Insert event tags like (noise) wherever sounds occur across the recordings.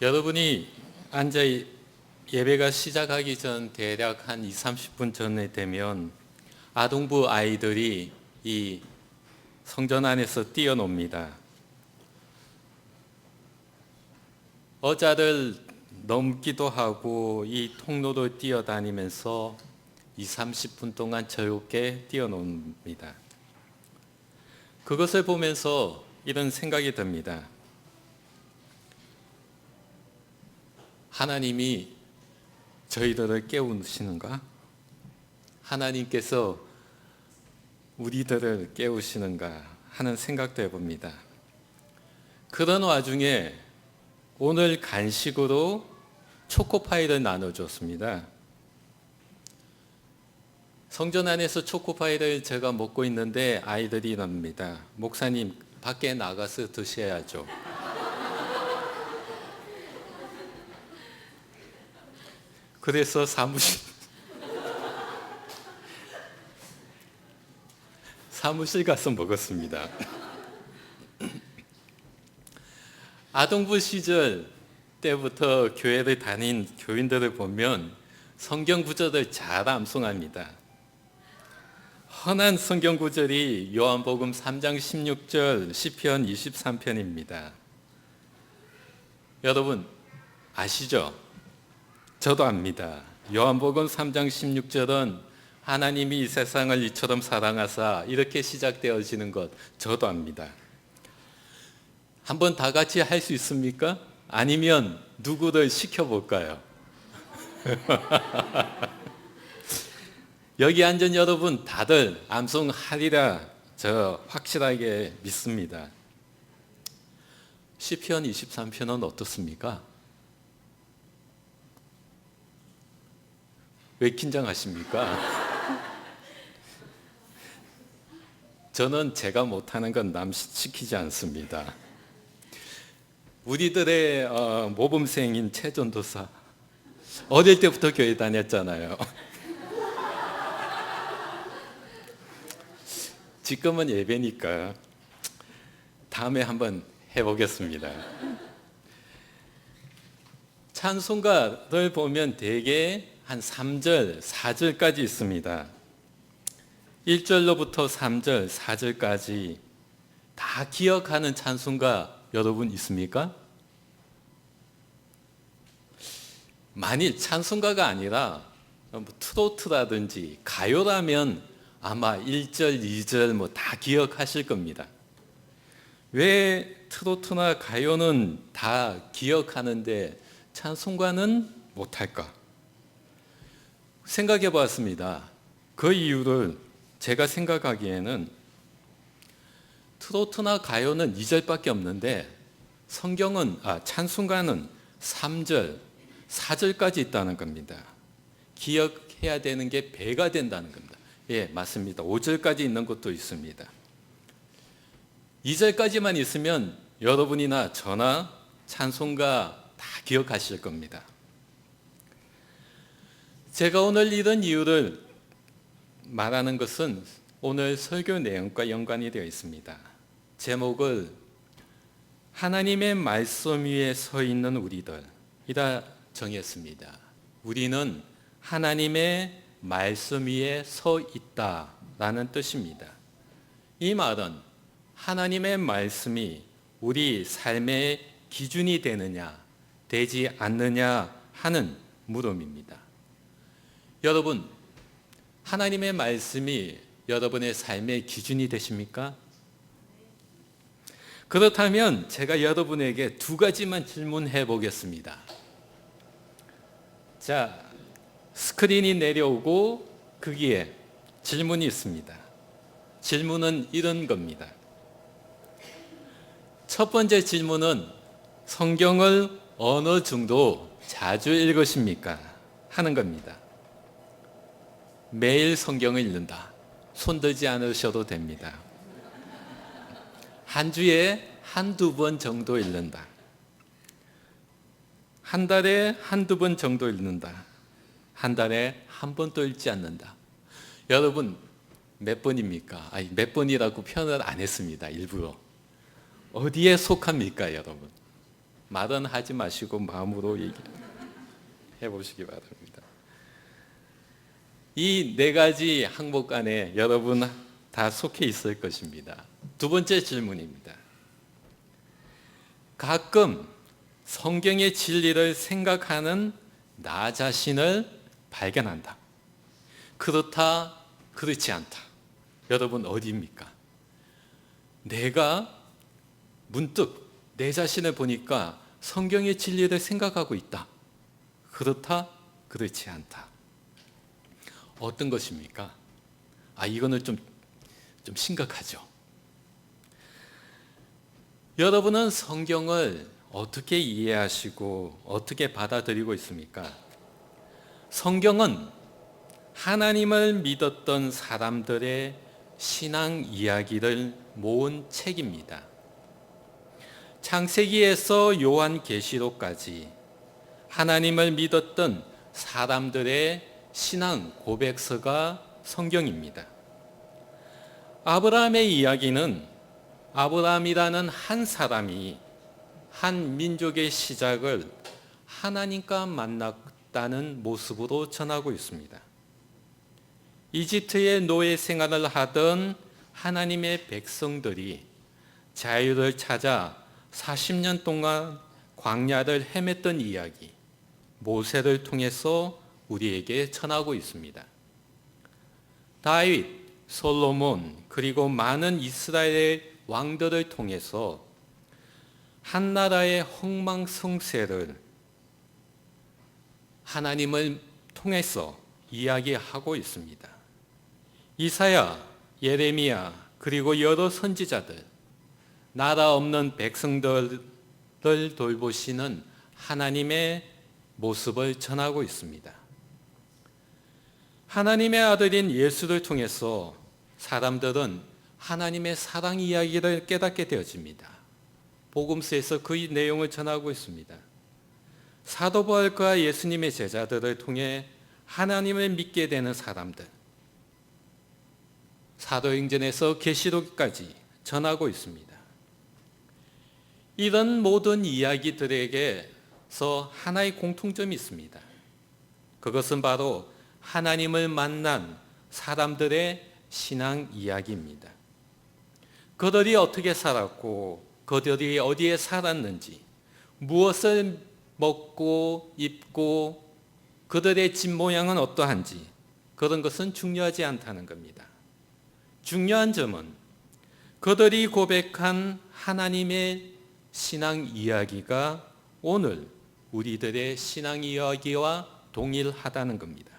여러분이 앉아 예배가 시작하기 전 대략 한 2, 30분 전에 되면 아동부 아이들이 이 성전 안에서 뛰어놉니다. 어자를 넘기도 하고 이 통로를 뛰어다니면서 2, 30분 동안 즐겁게 뛰어놉니다. 그것을 보면서 이런 생각이 듭니다. 하나님이 저희들을 깨우시는가? 하나님께서 우리들을 깨우시는가 하는 생각도 해봅니다. 그런 와중에 오늘 간식으로 초코파이를 나눠줬습니다. 성전 안에서 초코파이를 제가 먹고 있는데 아이들이 납니다. 목사님 밖에 나가서 드셔야죠. 그래서 사무실 사무실 가서 먹었습니다. 아동부 시절 때부터 교회를 다닌 교인들을 보면 성경 구절을 잘 암송합니다. 흔한 성경 구절이 요한복음 3장 16절, 시편 23편입니다. 여러분 아시죠? 저도 압니다. 요한복음 3장 16절은 하나님이 이 세상을 이처럼 사랑하사 이렇게 시작되어지는 것 저도 압니다. 한번 다 같이 할 수 있습니까? 아니면 누구를 시켜볼까요? (laughs) 여기 앉은 여러분 다들 암송하리라 저 확실하게 믿습니다. 시편 23편은 어떻습니까? 왜 긴장하십니까? 저는 제가 못하는 건 남 시키지 않습니다. 우리들의 어, 모범생인 최전도사 어릴 때부터 교회 다녔잖아요. 지금은 예배니까 다음에 한번 해보겠습니다. 찬송가를 보면 대개 한 3절, 4절까지 있습니다. 1절로부터 3절, 4절까지 다 기억하는 찬송가 여러분 있습니까? 만일 찬송가가 아니라 뭐 트로트라든지 가요라면 아마 1절, 2절 뭐 다 기억하실 겁니다. 왜 트로트나 가요는 다 기억하는데 찬송가는 못할까? 생각해 보았습니다. 그 이유를 제가 생각하기에는 트로트나 가요는 2절밖에 없는데 성경은 아 찬송가는 3절, 4절까지 있다는 겁니다. 기억해야 되는 게 배가 된다는 겁니다. 예, 맞습니다. 5절까지 있는 것도 있습니다. 2절까지만 있으면 여러분이나 저나 찬송가 다 기억하실 겁니다. 제가 오늘 이런 이유를 말하는 것은 오늘 설교 내용과 연관이 되어 있습니다. 제목을 하나님의 말씀 위에 서 있는 우리들이라 정했습니다. 우리는 하나님의 말씀 위에 서 있다라는 뜻입니다. 이 말은 하나님의 말씀이 우리 삶의 기준이 되느냐, 되지 않느냐 하는 물음입니다. 여러분, 하나님의 말씀이 여러분의 삶의 기준이 되십니까? 그렇다면 제가 여러분에게 두 가지만 질문해 보겠습니다. 자, 스크린이 내려오고 거기에 질문이 있습니다. 질문은 이런 겁니다. 첫 번째 질문은 성경을 어느 정도 자주 읽으십니까? 하는 겁니다. 매일 성경을 읽는다. 손들지 않으셔도 됩니다. 한 주에 한두 번 정도 읽는다. 한 달에 한두 번 정도 읽는다. 한 달에 한 번도 읽지 않는다. 여러분, 몇 번입니까? 아니, 몇 번이라고 표현을 안 했습니다. 일부러. 어디에 속합니까, 여러분? 말은 하지 마시고 마음으로 얘기해 보시기 바랍니다. 이 네 가지 항목 안에 여러분 다 속해 있을 것입니다. 두 번째 질문입니다. 가끔 성경의 진리를 생각하는 나 자신을 발견한다. 그렇다, 그렇지 않다. 여러분 어디입니까? 내가 문득 내 자신을 보니까 성경의 진리를 생각하고 있다. 그렇다, 그렇지 않다. 어떤 것입니까? 아, 이거는 좀, 좀 심각하죠. 여러분은 성경을 어떻게 이해하시고 어떻게 받아들이고 있습니까? 성경은 하나님을 믿었던 사람들의 신앙 이야기를 모은 책입니다. 창세기에서 요한계시록까지 하나님을 믿었던 사람들의 신앙 고백서가 성경입니다. 아브라함의 이야기는 아브라함이라는 한 사람이 한 민족의 시작을 하나님과 만났다는 모습으로 전하고 있습니다. 이집트의 노예 생활을 하던 하나님의 백성들이 자유를 찾아 40년 동안 광야를 헤맸던 이야기, 모세를 통해서 우리에게 전하고 있습니다. 다윗, 솔로몬, 그리고 많은 이스라엘의 왕들을 통해서 한 나라의 흥망성쇠를 하나님을 통해서 이야기하고 있습니다. 이사야, 예레미야, 그리고 여러 선지자들, 나라 없는 백성들을 돌보시는 하나님의 모습을 전하고 있습니다. 하나님의 아들인 예수를 통해서 사람들은 하나님의 사랑 이야기를 깨닫게 되어집니다. 복음서에서 그 내용을 전하고 있습니다. 사도 바울과 예수님의 제자들을 통해 하나님을 믿게 되는 사람들. 사도행전에서 계시록까지 전하고 있습니다. 이런 모든 이야기들에게서 하나의 공통점이 있습니다. 그것은 바로 하나님을 만난 사람들의 신앙 이야기입니다. 그들이 어떻게 살았고, 그들이 어디에 살았는지, 무엇을 먹고 입고, 그들의 집 모양은 어떠한지, 그런 것은 중요하지 않다는 겁니다. 중요한 점은 그들이 고백한 하나님의 신앙 이야기가 오늘 우리들의 신앙 이야기와 동일하다는 겁니다.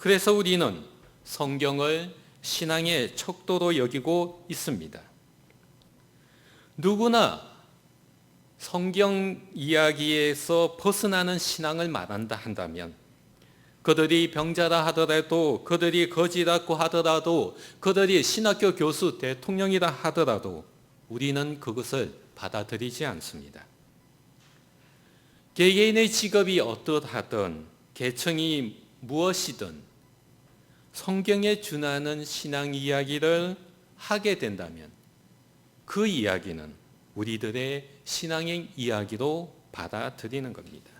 그래서 우리는 성경을 신앙의 척도로 여기고 있습니다. 누구나 성경 이야기에서 벗어나는 신앙을 말한다 한다면 그들이 병자라 하더라도 그들이 거지라고 하더라도 그들이 신학교 교수 대통령이라 하더라도 우리는 그것을 받아들이지 않습니다. 개개인의 직업이 어떠하든 계층이 무엇이든 성경에 준하는 신앙 이야기를 하게 된다면 그 이야기는 우리들의 신앙의 이야기로 받아들이는 겁니다.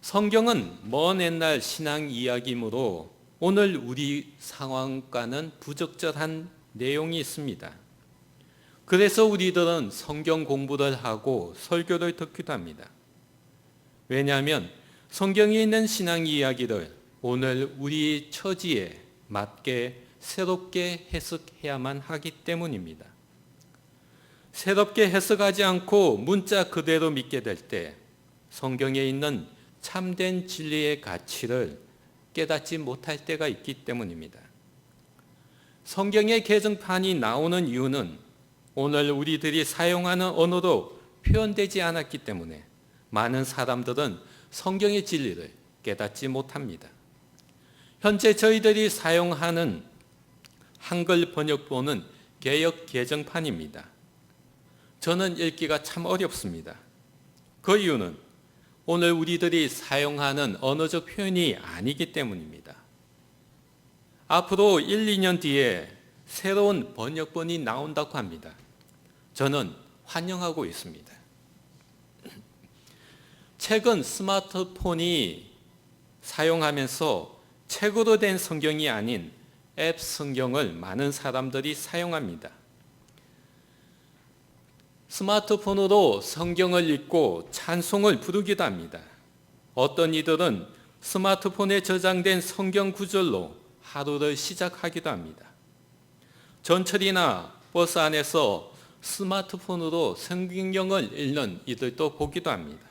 성경은 먼 옛날 신앙 이야기이므로 오늘 우리 상황과는 부적절한 내용이 있습니다. 그래서 우리들은 성경 공부를 하고 설교를 듣기도 합니다. 왜냐하면 성경에 있는 신앙 이야기를 오늘 우리 처지에 맞게 새롭게 해석해야만 하기 때문입니다. 새롭게 해석하지 않고 문자 그대로 믿게 될 때 성경에 있는 참된 진리의 가치를 깨닫지 못할 때가 있기 때문입니다. 성경의 개정판이 나오는 이유는 오늘 우리들이 사용하는 언어로 표현되지 않았기 때문에 많은 사람들은 성경의 진리를 깨닫지 못합니다. 현재 저희들이 사용하는 한글 번역본은 개역 개정판입니다. 저는 읽기가 참 어렵습니다. 그 이유는 오늘 우리들이 사용하는 언어적 표현이 아니기 때문입니다. 앞으로 1, 2년 뒤에 새로운 번역본이 나온다고 합니다. 저는 환영하고 있습니다. 최근 스마트폰이 사용하면서 책으로 된 성경이 아닌 앱 성경을 많은 사람들이 사용합니다. 스마트폰으로 성경을 읽고 찬송을 부르기도 합니다. 어떤 이들은 스마트폰에 저장된 성경 구절로 하루를 시작하기도 합니다. 전철이나 버스 안에서 스마트폰으로 성경을 읽는 이들도 보기도 합니다.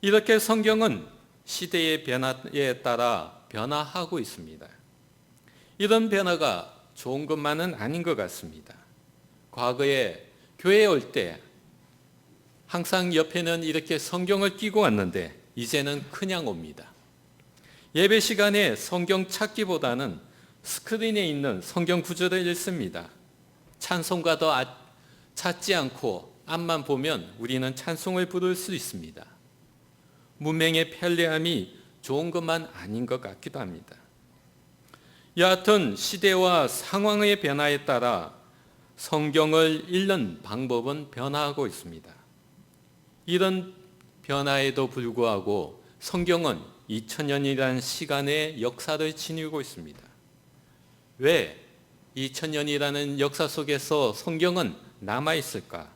이렇게 성경은 시대의 변화에 따라 변화하고 있습니다. 이런 변화가 좋은 것만은 아닌 것 같습니다. 과거에 교회에 올 때 항상 옆에는 이렇게 성경을 끼고 왔는데 이제는 그냥 옵니다. 예배 시간에 성경 찾기보다는 스크린에 있는 성경 구절을 읽습니다. 찬송가도 아- 찾지 않고 앞만 보면 우리는 찬송을 부를 수 있습니다. 문명의 편리함이 좋은 것만 아닌 것 같기도 합니다. 여하튼 시대와 상황의 변화에 따라 성경을 읽는 방법은 변화하고 있습니다. 이런 변화에도 불구하고 성경은 2000년이라는 시간의 역사를 지니고 있습니다. 왜 2000년이라는 역사 속에서 성경은 남아 있을까?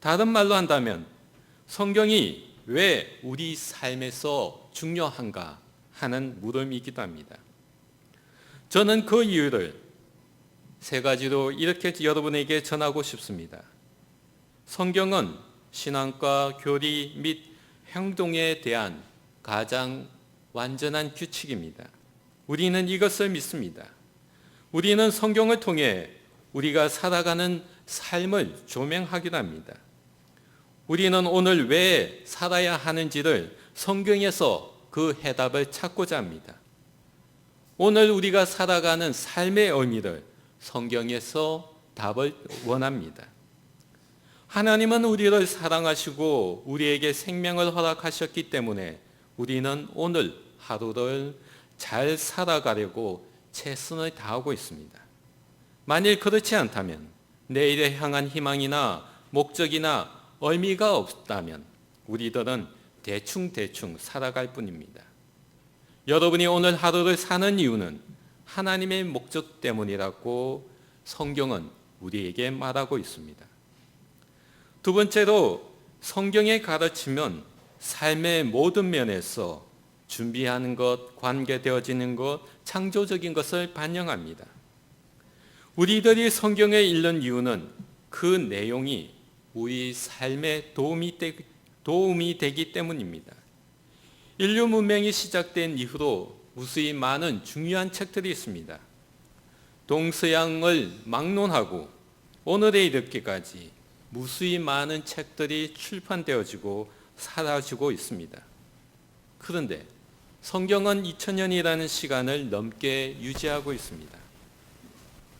다른 말로 한다면 성경이 왜 우리 삶에서 중요한가 하는 물음이기도 합니다. 저는 그 이유를 세 가지로 이렇게 여러분에게 전하고 싶습니다. 성경은 신앙과 교리 및 행동에 대한 가장 완전한 규칙입니다. 우리는 이것을 믿습니다. 우리는 성경을 통해 우리가 살아가는 삶을 조명하기도 합니다. 우리는 오늘 왜 살아야 하는지를 성경에서 그 해답을 찾고자 합니다. 오늘 우리가 살아가는 삶의 의미를 성경에서 답을 원합니다. 하나님은 우리를 사랑하시고 우리에게 생명을 허락하셨기 때문에 우리는 오늘 하루를 잘 살아가려고 최선을 다하고 있습니다. 만일 그렇지 않다면 내일에 향한 희망이나 목적이나 의미가 없다면 우리들은 대충대충 살아갈 뿐입니다. 여러분이 오늘 하루를 사는 이유는 하나님의 목적 때문이라고 성경은 우리에게 말하고 있습니다. 두 번째로 성경의 가르치면 삶의 모든 면에서 준비하는 것, 관계되어지는 것, 창조적인 것을 반영합니다. 우리들이 성경에 읽는 이유는 그 내용이 우리 삶에 도움이, 되, 도움이 되기 때문입니다. 인류 문명이 시작된 이후로 무수히 많은 중요한 책들이 있습니다. 동서양을 막론하고 오늘에 이르기까지 무수히 많은 책들이 출판되어지고 사라지고 있습니다. 그런데 성경은 2000년이라는 시간을 넘게 유지하고 있습니다.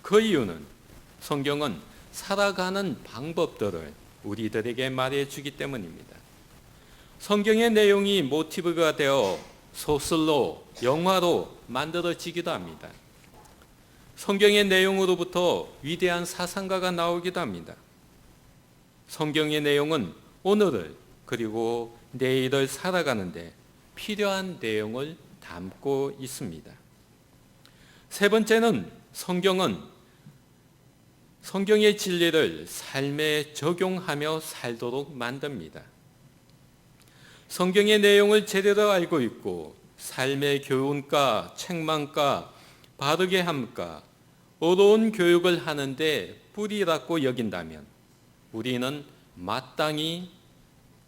그 이유는 성경은 살아가는 방법들을 우리들에게 말해 주기 때문입니다. 성경의 내용이 모티브가 되어 소설로, 영화로 만들어지기도 합니다. 성경의 내용으로부터 위대한 사상가가 나오기도 합니다. 성경의 내용은 오늘을 그리고 내일을 살아가는데 필요한 내용을 담고 있습니다. 세 번째는 성경은 성경의 진리를 삶에 적용하며 살도록 만듭니다. 성경의 내용을 제대로 알고 있고 삶의 교훈과 책망과 바르게 함과 어려운 교육을 하는데 뿌리라고 여긴다면 우리는 마땅히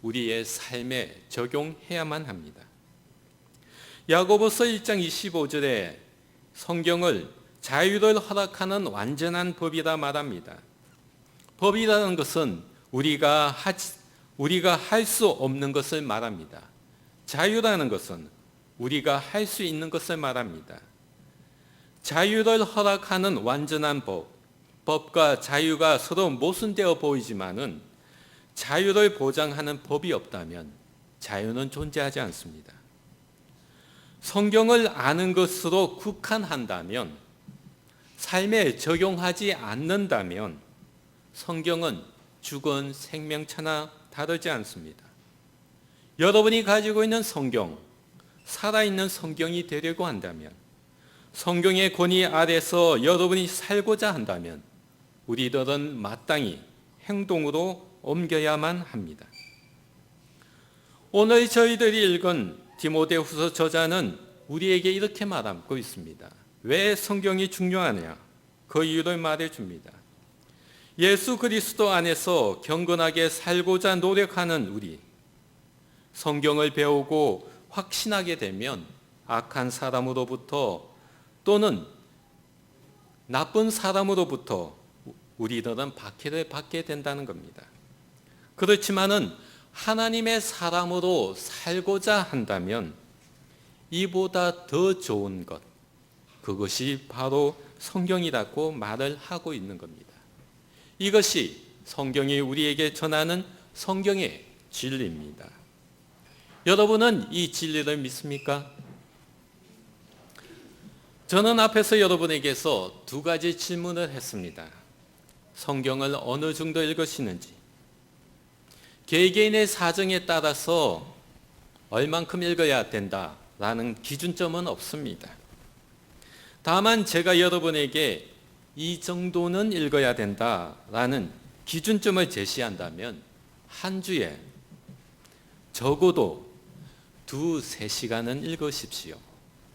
우리의 삶에 적용해야만 합니다. 야고보서 1장 25절에 성경을 자유를 허락하는 완전한 법이라 말합니다. 법이라는 것은 우리가 하지, 우리가 할 수 없는 것을 말합니다. 자유라는 것은 우리가 할 수 있는 것을 말합니다. 자유를 허락하는 완전한 법, 법과 자유가 서로 모순되어 보이지만은 자유를 보장하는 법이 없다면 자유는 존재하지 않습니다. 성경을 아는 것으로 국한한다면 삶에 적용하지 않는다면 성경은 죽은 생명체나 다르지 않습니다. 여러분이 가지고 있는 성경, 살아있는 성경이 되려고 한다면, 성경의 권위 아래서 여러분이 살고자 한다면, 우리들은 마땅히 행동으로 옮겨야만 합니다. 오늘 저희들이 읽은 디모데후서 저자는 우리에게 이렇게 말하고 있습니다. 왜 성경이 중요하냐? 그 이유를 말해 줍니다. 예수 그리스도 안에서 경건하게 살고자 노력하는 우리, 성경을 배우고 확신하게 되면 악한 사람으로부터 또는 나쁜 사람으로부터 우리들은 박해를 받게 된다는 겁니다. 그렇지만은 하나님의 사람으로 살고자 한다면 이보다 더 좋은 것, 그것이 바로 성경이라고 말을 하고 있는 겁니다. 이것이 성경이 우리에게 전하는 성경의 진리입니다. 여러분은 이 진리를 믿습니까? 저는 앞에서 여러분에게서 두 가지 질문을 했습니다. 성경을 어느 정도 읽으시는지, 개개인의 사정에 따라서 얼만큼 읽어야 된다라는 기준점은 없습니다. 다만 제가 여러분에게 이 정도는 읽어야 된다라는 기준점을 제시한다면 한 주에 적어도 두세 시간은 읽으십시오.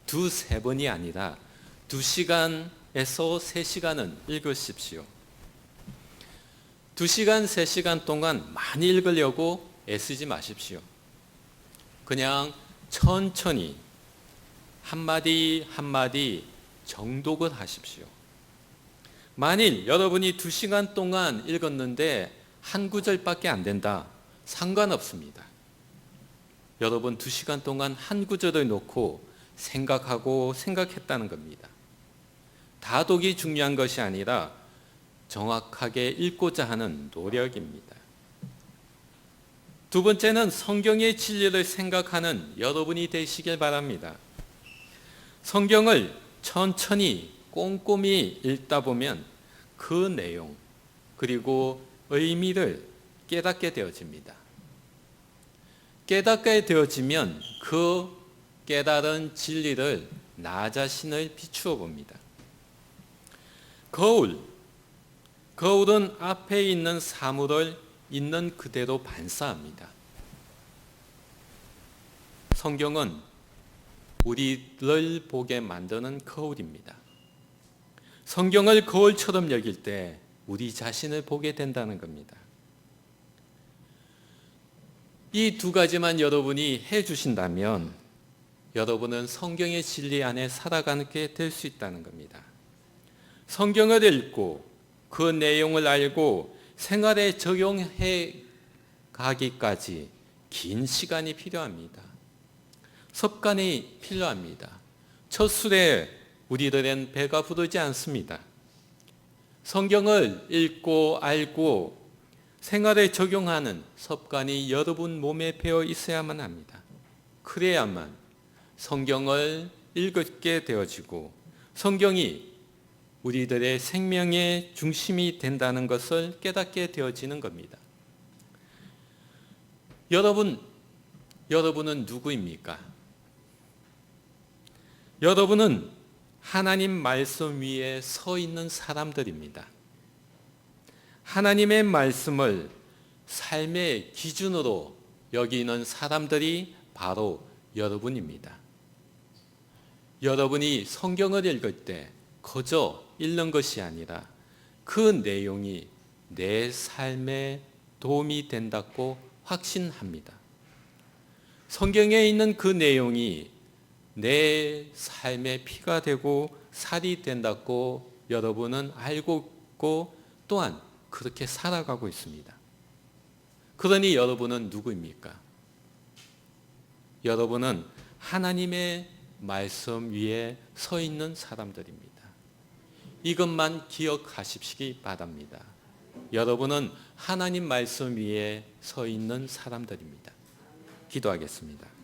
두세 번이 아니라 두 시간에서 세 시간은 읽으십시오. 두 시간, 세 시간 동안 많이 읽으려고 애쓰지 마십시오. 그냥 천천히 한마디 한마디 정독을 하십시오. 만일 여러분이 두 시간 동안 읽었는데 한 구절밖에 안 된다. 상관없습니다. 여러분 두 시간 동안 한 구절을 놓고 생각하고 생각했다는 겁니다. 다독이 중요한 것이 아니라 정확하게 읽고자 하는 노력입니다. 두 번째는 성경의 진리를 생각하는 여러분이 되시길 바랍니다. 성경을 천천히 꼼꼼히 읽다 보면 그 내용 그리고 의미를 깨닫게 되어집니다. 깨닫게 되어지면 그 깨달은 진리를 나 자신을 비추어 봅니다. 거울, 거울은 앞에 있는 사물을 있는 그대로 반사합니다. 성경은 우리를 보게 만드는 거울입니다. 성경을 거울처럼 여길 때 우리 자신을 보게 된다는 겁니다. 이 두 가지만 여러분이 해 주신다면 여러분은 성경의 진리 안에 살아가게 될 수 있다는 겁니다. 성경을 읽고 그 내용을 알고 생활에 적용해 가기까지 긴 시간이 필요합니다. 습관이 필요합니다. 첫 술에 우리들은 배가 부르지 않습니다. 성경을 읽고 알고 생활에 적용하는 습관이 여러분 몸에 배어 있어야만 합니다. 그래야만 성경을 읽게 되어지고 성경이 우리들의 생명의 중심이 된다는 것을 깨닫게 되어지는 겁니다. 여러분, 여러분은 누구입니까? 여러분은 하나님 말씀 위에 서 있는 사람들입니다. 하나님의 말씀을 삶의 기준으로 여기는 사람들이 바로 여러분입니다. 여러분이 성경을 읽을 때 거저 읽는 것이 아니라 그 내용이 내 삶에 도움이 된다고 확신합니다. 성경에 있는 그 내용이 내 삶의 피가 되고 살이 된다고 여러분은 알고 있고 또한 그렇게 살아가고 있습니다. 그러니 여러분은 누구입니까? 여러분은 하나님의 말씀 위에 서 있는 사람들입니다. 이것만 기억하십시기 바랍니다. 여러분은 하나님 말씀 위에 서 있는 사람들입니다. 기도하겠습니다.